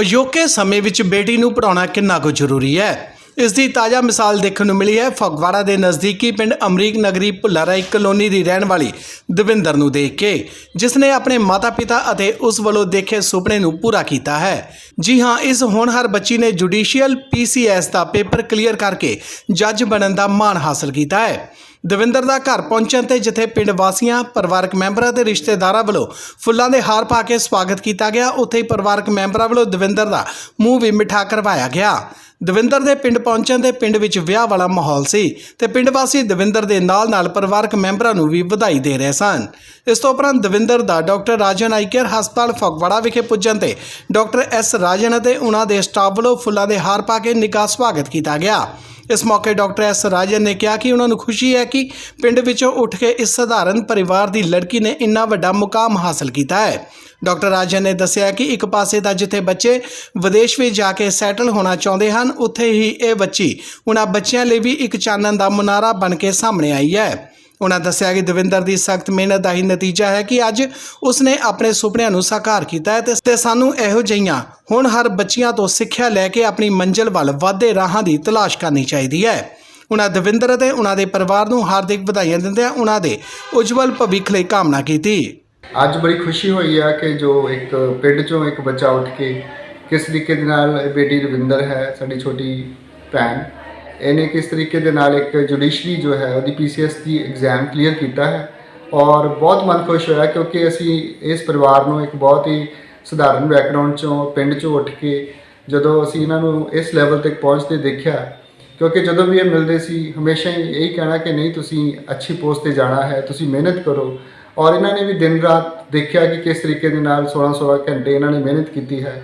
ਅਜੋਕੇ ਸਮੇਂ ਵਿੱਚ ਬੇਟੀ ਨੂੰ ਪੜਾਉਣਾ ਕਿੰਨਾ ਕੁ ਜ਼ਰੂਰੀ ਹੈ? ਇਸ ਦੀ ਤਾਜ਼ਾ ਮਿਸਾਲ ਦੇਖਣ ਨੂੰ ਮਿਲੀ ਹੈ। ਫਗਵਾੜਾ ਦੇ ਨਜ਼ਦੀਕੀ ਪਿੰਡ ਅਮਰੀਕ ਨਗਰੀ ਭੁੱਲਾਰਾਈ ਕਲੋਨੀ ਦੀ ਰਹਿਣ ਵਾਲੀ ਦਵਿੰਦਰ ਨੂੰ ਦੇਖ ਕੇ, ਜਿਸ ਨੇ ਆਪਣੇ ਮਾਤਾ-ਪਿਤਾ ਅਤੇ ਉਸ ਵੱਲੋਂ ਦੇਖੇ ਸੁਪਨੇ ਨੂੰ ਪੂਰਾ ਕੀਤਾ ਹੈ। ਜੀ ਹਾਂ, ਇਸ ਹੋਣਹਾਰ ਬੱਚੀ ਨੇ ਜੁਡੀਸ਼ੀਅਲ ਪੀਸੀਐਸ ਦਾ ਪੇਪਰ ਕਲੀਅਰ ਕਰਕੇ ਜੱਜ ਬਣਨ ਦਾ ਮਾਣ ਹਾਸਲ ਕੀਤਾ ਹੈ। ਦਵਿੰਦਰ ਦਾ ਘਰ ਪਹੁੰਚਣ ਤੇ ਜਿੱਥੇ ਪਿੰਡ ਵਾਸੀਆਂ, ਪਰਿਵਾਰਕ ਮੈਂਬਰਾਂ ਤੇ ਰਿਸ਼ਤੇਦਾਰਾਂ ਵੱਲੋਂ ਫੁੱਲਾਂ ਦੇ ਹਾਰ ਪਾ ਕੇ ਸਵਾਗਤ ਕੀਤਾ ਗਿਆ, ਉੱਥੇ ਹੀ ਪਰਿਵਾਰਕ ਮੈਂਬਰਾਂ ਵੱਲੋਂ ਦਵਿੰਦਰ ਦਾ ਮੂੰਹ ਵੀ ਮਿਠਾ ਕਰਵਾਇਆ ਗਿਆ। ਦਵਿੰਦਰ ਦੇ ਪਿੰਡ ਪਹੁੰਚਣ ਤੇ ਪਿੰਡ ਵਿੱਚ ਵਿਆਹ ਵਾਲਾ ਮਾਹੌਲ ਸੀ ਤੇ ਪਿੰਡ ਵਾਸੀ ਦਵਿੰਦਰ ਦੇ ਨਾਲ-ਨਾਲ ਪਰਿਵਾਰਕ ਮੈਂਬਰਾਂ ਨੂੰ ਵੀ ਵਧਾਈ ਦੇ ਰਹੇ ਸਨ। ਇਸ ਤੋਂ ਉਪਰੰਤ ਦਵਿੰਦਰ ਦਾ ਡਾਕਟਰ ਰਾਜਨ ਆਈਕੇਅਰ ਹਸਪਤਾਲ ਫਗਵਾੜਾ ਵਿਖੇ ਪੁੱਜਣ ਤੇ ਡਾਕਟਰ ਐਸ ਰਾਜਨ ਅਤੇ ਉਹਨਾਂ ਦੇ ਸਟਾਫ ਵੱਲੋਂ ਫੁੱਲਾਂ ਦੇ ਹਾਰ ਪਾ ਕੇ ਨਿੱਘਾ ਸਵਾਗਤ ਕੀਤਾ ਗਿਆ। ਇਸ ਮੌਕੇ ਡਾਕਟਰ ਐਸ ਰਾਜਨ ਨੇ ਕਿਹਾ ਕਿ ਉਹਨਾਂ ਨੂੰ ਖੁਸ਼ੀ ਹੈ ਕਿ ਪਿੰਡ ਵਿੱਚੋਂ ਉੱਠ ਕੇ ਇਸ ਸਧਾਰਨ ਪਰਿਵਾਰ ਦੀ ਲੜਕੀ ਨੇ ਇੰਨਾ ਵੱਡਾ ਮੁਕਾਮ ਹਾਸਲ ਕੀਤਾ ਹੈ। ਡਾਕਟਰ ਰਾਜਨ ਨੇ ਦੱਸਿਆ ਕਿ ਇੱਕ ਪਾਸੇ ਤਾਂ ਜਿੱਥੇ ਬੱਚੇ ਵਿਦੇਸ਼ ਵਿੱਚ ਜਾ ਕੇ ਸੈਟਲ ਹੋਣਾ ਚਾਹੁੰਦੇ ਹਨ, ਉੱਥੇ ਹੀ ਇਹ ਬੱਚੀ ਉਹਨਾਂ ਬੱਚਿਆਂ ਲਈ ਵੀ ਇੱਕ ਚਾਨਣ ਦਾ ਮੁਨਾਰਾ ਬਣ ਕੇ ਸਾਹਮਣੇ ਆਈ ਹੈ। ਉਹਨਾਂ ਦੱਸਿਆ ਕਿ ਦਵਿੰਦਰ ਦੀ ਸਖਤ ਮਿਹਨਤ ਦਾ ਹੀ ਨਤੀਜਾ ਹੈ ਕਿ ਅੱਜ ਉਸਨੇ ਆਪਣੇ ਸੁਪਨਿਆਂ ਨੂੰ ਸਾਕਾਰ ਕੀਤਾ ਹੈ ਤੇ- ਸਾਨੂੰ ਇਹੋ ਜਿਹੀਆਂ ਹੁਣ ਹਰ ਬੱਚੀਆਂ ਤੋਂ ਸਿੱਖਿਆ ਲੈ ਕੇ ਆਪਣੀ ਮੰਜ਼ਿਲ ਵੱਲ ਵਾਧੇ ਰਾਹਾਂ ਦੀ ਤਲਾਸ਼ ਕਰਨੀ ਚਾਹੀਦੀ ਹੈ। ਉਹਨਾਂ ਦਵਿੰਦਰ ਅਤੇ ਉਹਨਾਂ ਦੇ ਪਰਿਵਾਰ ਨੂੰ ਹਾਰਦਿਕ ਵਧਾਈਆਂ ਦਿੰਦਿਆਂ ਉਹਨਾਂ ਦੇ ਉਜਵਲ ਭਵਿੱਖ ਲਈ ਕਾਮਨਾ ਕੀਤੀ। ਅੱਜ ਬੜੀ ਖੁਸ਼ੀ ਹੋਈ ਆ ਕਿ ਜੋ ਇੱਕ ਪਿੰਡ ਚੋਂ ਇੱਕ ਬੱਚਾ ਉੱਠ ਕੇ ਕਿਸ ਤਰੀਕੇ ਦੇ ਨਾਲ ਬੇਟੀ ਰਵਿੰਦਰ ਹੈ, ਸਾਡੀ ਛੋਟੀ ਭੈਣ। ਇਹਨੇ ਕਿਸ ਤਰੀਕੇ ਦੇ ਨਾਲ ਇੱਕ ਜੁਡੀਸ਼ਰੀ ਜੋ ਹੈ ਉਹਦੀ ਪੀਸੀਐਸ ਦੀ ਐਗਜ਼ਾਮ ਕਲੀਅਰ ਕੀਤਾ ਹੈ ਔਰ ਬਹੁਤ ਮਨ ਖੁਸ਼ ਹੋਇਆ ਕਿਉਂਕਿ ਅਸੀਂ ਇਸ ਪਰਿਵਾਰ ਨੂੰ ਇੱਕ ਬਹੁਤ ਹੀ ਸਧਾਰਨ ਬੈਕਗ੍ਰਾਉਂਡ ਚੋਂ, ਪਿੰਡ ਚੋਂ ਉੱਠ ਕੇ ਜਦੋਂ ਅਸੀਂ ਇਹਨਾਂ ਨੂੰ ਇਸ ਲੈਵਲ ਤੱਕ ਪਹੁੰਚਦੇ ਦੇਖਿਆ, ਕਿਉਂਕਿ ਜਦੋਂ ਵੀ ਇਹ ਮਿਲਦੇ ਸੀ, ਹਮੇਸ਼ਾ ਹੀ ਇਹੀ ਕਹਿਣਾ ਕਿ ਨਹੀਂ, ਤੁਸੀਂ ਅੱਛੀ ਪੋਸਟ ਤੇ ਜਾਣਾ ਹੈ, ਤੁਸੀਂ ਮਿਹਨਤ ਕਰੋ। ਔਰ ਇਹਨਾਂ ਨੇ ਵੀ ਦਿਨ ਰਾਤ ਦੇਖਿਆ ਕਿ ਕਿਸ ਤਰੀਕੇ ਦੇ ਨਾਲ 16-16 ਘੰਟੇ ਇਹਨਾਂ ਨੇ ਮਿਹਨਤ ਕੀਤੀ ਹੈ।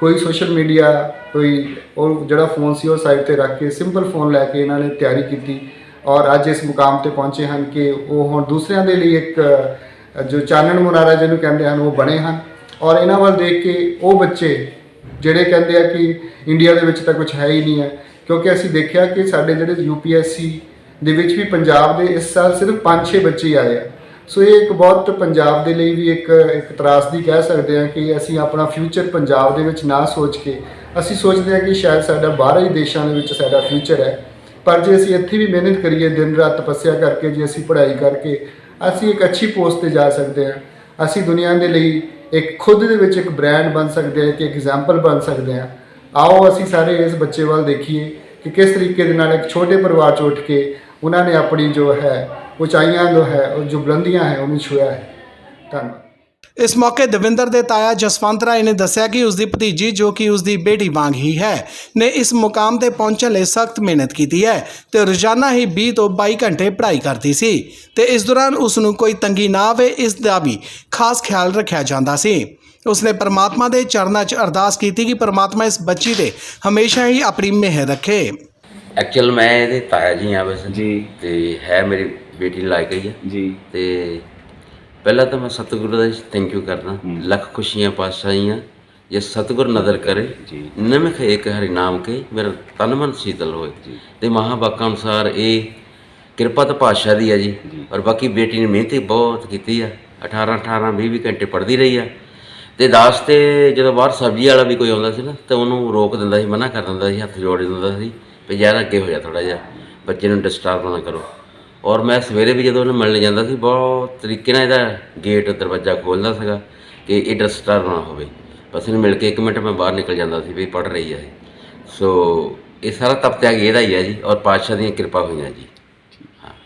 ਕੋਈ ਸੋਸ਼ਲ ਮੀਡੀਆ, ਕੋਈ ਉਹ ਜਿਹੜਾ ਫੋਨ ਸੀ, ਉਹ ਸਾਈਡ ਤੇ ਰੱਖ ਕੇ ਸਿੰਪਲ ਫੋਨ ਲੈ ਕੇ ਇਹਨਾਂ ਨੇ ਤਿਆਰੀ ਕੀਤੀ ਔਰ ਅੱਜ ਇਸ ਮੁਕਾਮ ਤੇ ਪਹੁੰਚੇ ਹਨ ਕਿ ਉਹ ਹੁਣ ਦੂਸਰਿਆਂ ਦੇ ਲਈ ਇੱਕ ਜੋ ਚਾਨਣ ਮੁਨਾਰਾ ਜਿਹਨੂੰ ਕਹਿੰਦੇ ਹਨ, ਉਹ ਬਣੇ ਹਨ ਔਰ ਇਹਨਾਂ ਵੱਲ ਦੇਖ ਕੇ ਉਹ ਬੱਚੇ ਜਿਹੜੇ ਕਹਿੰਦੇ ਆ ਕਿ ਇੰਡੀਆ ਦੇ ਵਿੱਚ ਤਾਂ ਕੁਝ ਹੈ ਹੀ ਨਹੀਂ ਹੈ, ਕਿਉਂਕਿ ਅਸੀਂ ਦੇਖਿਆ ਕਿ ਸਾਡੇ ਜਿਹੜੇ ਯੂਪੀਐਸਸੀ ਦੇ ਵਿੱਚ ਵੀ ਪੰਜਾਬ ਦੇ ਇਸ ਸਾਲ ਸਿਰਫ 5-6 ਬੱਚੇ ਆਏ ਆ। ਸੋ ਇਹ ਇੱਕ ਬਹੁਤ ਪੰਜਾਬ ਦੇ ਲਈ ਵੀ ਇੱਕ ਇੱਕ ਤਰਾਸਦੀ ਕਹਿ ਸਕਦੇ ਹਾਂ ਕਿ ਅਸੀਂ ਆਪਣਾ ਫਿਊਚਰ ਪੰਜਾਬ ਦੇ ਵਿੱਚ ਨਾ ਸੋਚ ਕੇ, ਅਸੀਂ ਸੋਚਦੇ ਹਾਂ ਕਿ ਸ਼ਾਇਦ ਸਾਡਾ ਬਾਹਰੀ ਦੇਸ਼ਾਂ ਦੇ ਵਿੱਚ ਸਾਡਾ ਫਿਊਚਰ ਹੈ। ਪਰ ਜੇ ਅਸੀਂ ਇੱਥੇ ਵੀ ਮਿਹਨਤ ਕਰੀਏ, ਦਿਨ ਰਾਤ ਤਪੱਸਿਆ ਕਰਕੇ, ਜੇ ਅਸੀਂ ਪੜ੍ਹਾਈ ਕਰਕੇ, ਅਸੀਂ ਇੱਕ ਅੱਛੀ ਪੋਸਟ ਤੇ ਜਾ ਸਕਦੇ ਹਾਂ। ਅਸੀਂ ਦੁਨੀਆ ਦੇ ਲਈ ਇੱਕ ਖੁਦ ਦੇ ਵਿੱਚ ਇੱਕ ਬ੍ਰਾਂਡ ਬਣ ਸਕਦੇ ਹਾਂ ਕਿ ਐਗਜ਼ਾਮਪਲ ਬਣ ਸਕਦੇ ਹਾਂ। ਆਓ ਅਸੀਂ ਸਾਰੇ ਇਸ ਬੱਚੇ ਵੱਲ ਦੇਖੀਏ ਕਿ ਕਿਸ ਤਰੀਕੇ ਦੇ ਨਾਲ ਇੱਕ ਛੋਟੇ ਪਰਿਵਾਰ ਚ ਉੱਠ ਕੇ ਉਹਨਾਂ ਨੇ ਆਪਣੀ ਜੋ ਹੈ ਉਚਾਈਆਂ ਜੋ ਹੈ ਉਹ ਜੋ ਬੁਲੰਦੀਆਂ ਹੈ ਉਹਨੂੰ ਛੁਇਆ ਹੈ। ਧੰਨਵਾਦ। ਇਸ ਮੌਕੇ ਦਵਿੰਦਰ ਦੇ ਤਾਇਆ ਜਸਵੰਤ ਰਾਏ ਨੇ ਦੱਸਿਆ ਕਿ ਉਸ ਦੀ ਭਤੀਜੀ ਜੋ ਕਿ ਉਸ ਦੀ ਬੇਟੀ ਵਾਂਗ ਹੀ ਹੈ ਨੇ ਇਸ ਮੁਕਾਮ ਤੇ ਪਹੁੰਚਣ ਲਈ ਸਖਤ ਮਿਹਨਤ ਕੀਤੀ ਹੈ ਤੇ ਰੋਜ਼ਾਨਾ ਹੀ 20 ਤੋਂ 22 ਘੰਟੇ ਪੜ੍ਹਾਈ ਕਰਦੀ ਸੀ ਤੇ ਇਸ ਦੌਰਾਨ ਉਸ ਨੂੰ ਕੋਈ ਤੰਗੀ ਨਾ ਆਵੇ ਇਸ ਦਾ ਵੀ ਖਾਸ ਖਿਆਲ ਰੱਖਿਆ ਜਾਂਦਾ ਸੀ। ਉਸਨੇ ਪਰਮਾਤਮਾ ਦੇ ਚਰਨਾਂ 'ਚ ਅਰਦਾਸ ਕੀਤੀ ਕਿ ਪਰਮਾਤਮਾ ਇਸ ਬੱਚੀ ਤੇ ਹਮੇਸ਼ਾ ਹੀ ਆਪਣੀ ਮਿਹਰ ਰੱਖੇ। ਐਕਚੁਅਲ ਮੈਂ ਇਹਦੇ ਤਾਇਆ ਜੀ ਆ ਬਸ ਜੀ। ਤੇ ਹੈ ਮੇਰੀ ਬੇਟੀ ਲਾਇਕ ਹੀ ਹੈ ਜੀ। ਤੇ ਪਹਿਲਾਂ ਤਾਂ ਮੈਂ ਸਤਿਗੁਰੂ ਦਾ ਥੈਂਕ ਯੂ ਕਰਦਾ। ਲੱਖ ਖੁਸ਼ੀਆਂ ਪਾਸ਼ਾਈਆਂ ਜੇ ਸਤਿਗੁਰ ਨਦਰ ਕਰੇ ਜੀ। ਨਮਕ ਏਕ ਹਰਿ ਨਾਮ ਕੇ ਮੇਰਾ ਤਨ ਮਨ ਸ਼ੀਤਲ ਹੋਏ। ਤੇ ਮਹਾਵਾਕਾਂ ਅਨੁਸਾਰ ਇਹ ਕਿਰਪਾ ਤਾਂ ਪਾਤਸ਼ਾਹ ਦੀ ਹੈ ਜੀ। ਔਰ ਬਾਕੀ ਬੇਟੀ ਨੇ ਮਿਹਨਤ ਬਹੁਤ ਕੀਤੀ ਆ। 18 18 20 20 ਘੰਟੇ ਪੜ੍ਹਦੀ ਰਹੀ ਆ। ਤੇ ਦਾਸ ਤੇ ਜਦੋਂ ਬਾਹਰ ਸਬਜ਼ੀ ਵਾਲਾ ਵੀ ਕੋਈ ਆਉਂਦਾ ਸੀ ਨਾ ਤੇ ਉਹਨੂੰ ਰੋਕ ਦਿੰਦਾ ਸੀ ਮਨਾ ਕਰ ਦਿੰਦਾ ਸੀ ਹੱਥ ਜੋੜ ਦਿੰਦਾ ਸੀ ਵੀ ਯਾਰ ਅੱਗੇ ਹੋ ਜਾ ਥੋੜਾ ਜਿਹਾ। ਬੱਚੇ ਨੂੰ ਡਿਸਟਰਬ ਨਾ ਕਰੋ। ਔਰ ਮੈਂ ਸਵੇਰੇ ਵੀ ਜਦੋਂ ਉਹਨੂੰ ਮਿਲਣ ਜਾਂਦਾ ਸੀ ਬਹੁਤ ਤਰੀਕੇ ਨਾਲ ਇਹਦਾ ਗੇਟ ਦਰਵਾਜ਼ਾ ਖੋਲ੍ਹਦਾ ਸੀਗਾ ਕਿ ਇਹ ਡਿਸਟਰਬ ਨਾ ਹੋਵੇ। ਬਸ ਇਹਨੂੰ ਮਿਲ ਕੇ ਇੱਕ ਮਿੰਟ ਮੈਂ ਬਾਹਰ ਨਿਕਲ ਜਾਂਦਾ ਸੀ ਵੀ ਪੜ ਰਹੀ ਹੈ। ਸੋ ਇਹ ਸਾਰਾ ਤਪ ਤਿਆਗ ਇਹਦਾ ਹੀ ਹੈ ਜੀ ਔਰ ਪਾਤਸ਼ਾਹ ਦੀਆਂ ਕਿਰਪਾ ਹੋਈਆਂ ਜੀ।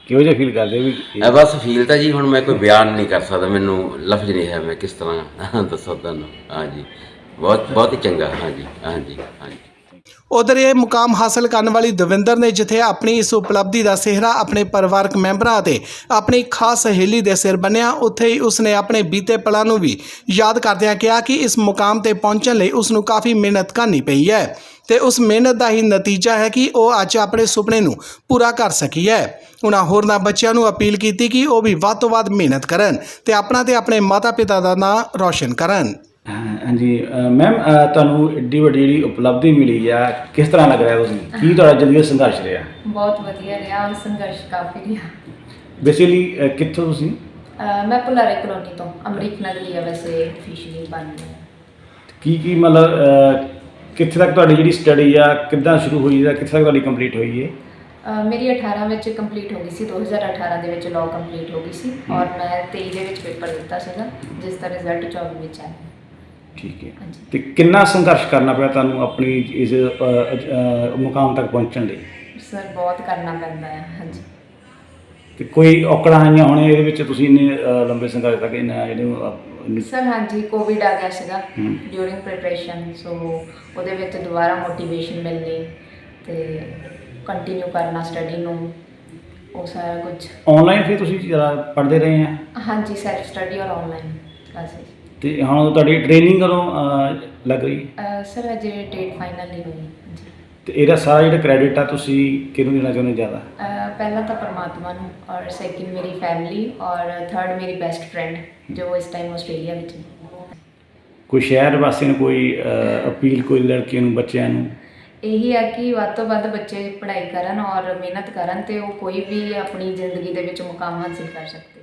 ਕਿਹੋ ਜਿਹਾ ਫੀਲ ਕਰਦੇ ਹੋ ਵੀ ਬਸ ਫੀਲ ਤਾਂ ਜੀ ਹੁਣ ਮੈਂ ਕੋਈ ਬਿਆਨ ਨਹੀਂ ਕਰ ਸਕਦਾ ਮੈਨੂੰ ਲਫ਼ਜ਼ ਨਹੀਂ ਹੈ ਮੈਂ ਕਿਸ ਤਰ੍ਹਾਂ ਦੱਸਾਂ ਤੁਹਾਨੂੰ। ਹਾਂਜੀ ਬਹੁਤ ਬਹੁਤ ਹੀ ਚੰਗਾ ਹਾਂਜੀ ਹਾਂਜੀ ਹਾਂਜੀ ਉਧਰ ਇਹ ਮੁਕਾਮ ਹਾਸਲ ਕਰਨ ਵਾਲੀ ਦਵਿੰਦਰ ਨੇ ਜਿੱਥੇ ਆਪਣੀ ਇਸ ਉਪਲਬਧੀ ਦਾ ਸਿਹਰਾ ਆਪਣੇ ਪਰਿਵਾਰਕ ਮੈਂਬਰਾਂ ਅਤੇ ਆਪਣੀ ਖਾਸ ਸਹੇਲੀ ਦੇ ਸਿਰ ਬੰਨਿਆ, ਉੱਥੇ ਹੀ ਉਸਨੇ ਆਪਣੇ ਬੀਤੇ ਪਲਾਂ ਨੂੰ ਵੀ ਯਾਦ ਕਰਦਿਆਂ ਕਿਹਾ ਕਿ ਇਸ ਮੁਕਾਮ ਤੇ ਪਹੁੰਚਣ ਲਈ ਉਸ ਨੂੰ ਕਾਫੀ ਮਿਹਨਤ ਕਰਨੀ ਪਈ ਹੈ ਤੇ ਉਸ ਮਿਹਨਤ ਦਾ ਹੀ ਨਤੀਜਾ ਹੈ ਕਿ ਉਹ ਅੱਜ ਆਪਣੇ ਸੁਪਨੇ ਨੂੰ ਪੂਰਾ ਕਰ ਸਕੀ ਹੈ। ਉਹਨਾਂ ਹੋਰਨਾਂ ਬੱਚਿਆਂ ਨੂੰ ਅਪੀਲ ਕੀਤੀ ਕਿ ਉਹ ਵੀ ਵੱਧ ਤੋਂ ਵੱਧ ਮਿਹਨਤ ਕਰਨ ਤੇ ਆਪਣਾ ਤੇ ਆਪਣੇ ਮਾਤਾ-ਪਿਤਾ ਦਾ ਨਾਂ ਰੌਸ਼ਨ ਕਰਨ। ਹਾਂਜੀ ਮੈਮ ਤੁਹਾਨੂੰ ਏਡੀ ਵੱਡੀ ਜਿਹੜੀ ਉਪਲਬਧੀ ਮਿਲੀ ਆ ਕਿਸ ਤਰ੍ਹਾਂ ਲੱਗ ਰਿਹਾ ਤੁਸੀਂ? ਕੀ ਤੁਹਾਡਾ ਜ਼ਿੰਦਗੀ ਦਾ ਸੰਘਰਸ਼ ਰਿਹਾ? ਬਹੁਤ ਵਧੀਆ ਰਿਹਾ ਔਰ ਸੰਘਰਸ਼ ਕਾਫੀ ਰਿਹਾ। ਬੇਸਿਕਲੀ ਕਿੱਥੋਂ ਤੁਸੀਂ? ਅਹ ਮੈਂ ਪੁਲਾਰੇ ਕਲੋਨੀ ਤੋਂ ਅਮਰੀਕ ਨਗਰ ਲਿਆ ਵੈਸੇ ਅਫੀਸ਼ੀਅਲੀ ਬਣ ਗਿਆ ਕੀ ਕੀ ਮਤਲਬ ਅਹ, ਕਿੱਥੇ ਤੱਕ ਤੁਹਾਡੀ ਜਿਹੜੀ ਸਟੱਡੀ ਆ ਕਿੱਦਾਂ ਸ਼ੁਰੂ ਹੋਈ ਜਾਂ ਕਿੱਥੇ ਤੱਕ ਤੁਹਾਡੀ ਕੰਪਲੀਟ ਹੋਈ ਹੈ ਅ, ਮੇਰੀ 18 ਵਿੱਚ ਕੰਪਲੀਟ ਹੋ ਗਈ ਸੀ 2018 ਦੇ ਵਿੱਚ ਲਾਅ ਕੰਪਲੀਟ ਹੋ ਗਈ ਸੀ ਔਰ ਮੈਂ 23 ਦੇ ਵਿੱਚ ਪੇਪਰ ਦਿੱਤਾ ਸੀਗਾ ਜਿਸ ਦਾ ਰਿਜ਼ਲਟ 24 ਵਿੱਚ ਆਇਆ। ਠੀਕ ਹੈ। ਹਾਂਜੀ। ਤੇ ਕਿੰਨਾ ਸੰਘਰਸ਼ ਕਰਨਾ ਪਿਆ ਤੁਹਾਨੂੰ ਆਪਣੀ ਇਸ ਅ, ਅ, ਮੁਕਾਮ ਤੱਕ ਪਹੁੰਚਣ ਲਈ? ਸਰ ਬਹੁਤ ਕਰਨਾ ਪੈਂਦਾ ਹੈ ਹਾਂਜੀ। ਤੇ ਕੋਈ ਔਕੜਾਂ ਆਈਆਂ ਹੋਣੇ ਇਹਦੇ ਵਿੱਚ? ਤੁਸੀਂ ਇੰਨੇ ਅ, ਲੰਬੇ ਸੰਘਰਸ਼ ਤੱਕ ਇਹਨਾਂ ਇਹਨੂੰ ਅ, ਇਹਨੂੰ- ਸਰ ਹਾਂਜੀ ਕੋਵਿਡ ਆ ਗਿਆ ਸੀਗਾ ਹਮ। ਡਿਊਰਿੰਗ ਪ੍ਰੀਪਰੇਸ਼ਨ ਸੋ ਉਹਦੇ ਵਿੱਚ ਦੁਬਾਰਾ ਮੋਟੀਵੇਸ਼ਨ ਮਿਲਣੀ ਤੇ ਕੰਟੀਨਿਊ ਕਰਨਾ ਸਟੱਡੀ ਨੂੰ ਉਹ ਸਾਰਾ ਕੁਝ। ਆਨਲਾਈਨ ਫਿਰ ਤੁਸੀਂ ਜਰਾ ਪੜ੍ਹਦੇ ਰਹੇ ਆ? ਹਾਂਜੀ ਸੈਲਫ ਸਟੱਡੀ ਔਰ ਆਨਲਾਈਨ ਕਲਾਸਿਸ ਤੇ ਹੁਣ ਤੁਹਾਡੀ ਟ੍ਰੇਨਿੰਗ ਕਦੋਂ ਲੱਗ ਰਹੀ ਹੈ? ਸਰ ਅਜੇ ਡੇਟ ਫਾਈਨਲ ਨਹੀਂ ਹੋਈ ਤੇ ਇਹਦਾ ਸਾਰਾ ਜਿਹੜਾ ਕ੍ਰੈਡਿਟ ਆ ਤੁਸੀਂ ਕਿਹਨੂੰ ਦੇਣਾ ਚਾਹੁੰਦੇ ਜ਼ਿਆਦਾ? ਅਹ ਪਹਿਲਾ ਤਾਂ ਪਰਮਾਤਮਾ ਨੂੰ ਔਰ ਸੈਕਿੰਡ ਮੇਰੀ ਫੈਮਿਲੀ ਔਰ ਥਰਡ ਮੇਰੀ ਬੈਸਟ ਫਰੈਂਡ ਜੋ ਇਸ ਟਾਈਮ ਆਸਟ੍ਰੇਲੀਆ ਵਿੱਚ ਹੈ ਕੋਈ ਸ਼ਹਿਰ ਵਾਸੀ ਨੂੰ ਕੋਈ ਅਪੀਲ ਕੋਈ ਲੜਕੀਆਂ ਨੂੰ ਬੱਚਿਆਂ ਨੂੰ? ਇਹੀ ਹੈ ਕਿ ਵੱਧ ਤੋਂ ਵੱਧ ਬੱਚੇ ਪੜ੍ਹਾਈ ਕਰਨ ਔਰ ਮਿਹਨਤ ਕਰਨ ਤੇ ਉਹ ਕੋਈ ਵੀ ਆਪਣੀ ਜ਼ਿੰਦਗੀ ਦੇ ਵਿੱਚ ਮੁਕਾਮ ਹਾਸਿਲ ਕਰ ਸਕਦੇ।